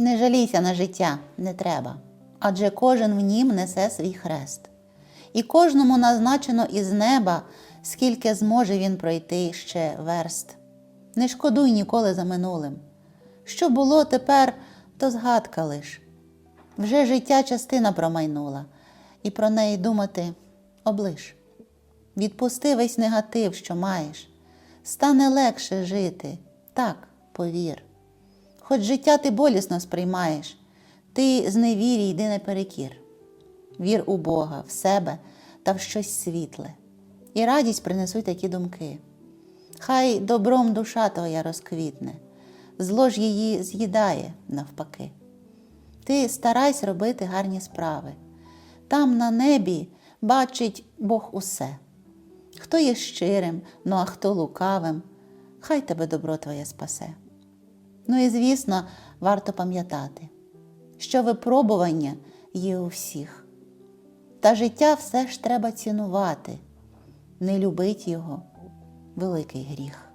Не жалійся на життя, не треба, адже кожен в нім несе свій хрест. І кожному назначено із неба, скільки зможе він пройти ще верст. Не шкодуй ніколи за минулим. Що було тепер, то згадка лиш. Вже життя частина промайнула, і про неї думати облиш. Відпусти весь негатив, що маєш, стане легше жити, так, повір. Хоч життя ти болісно сприймаєш, ти з невірі йди наперекір. Вір у Бога, в себе та в щось світле, і радість принесуть такі думки. Хай добром душа твоя розквітне, зло ж її з'їдає навпаки. Ти старайся робити гарні справи. Там на небі бачить Бог усе. Хто є щирим, ну а хто лукавим, хай тебе добро твоє спасе. Ну і звісно, варто пам'ятати, що випробування є у всіх. Та життя все ж треба цінувати, не любить його великий гріх.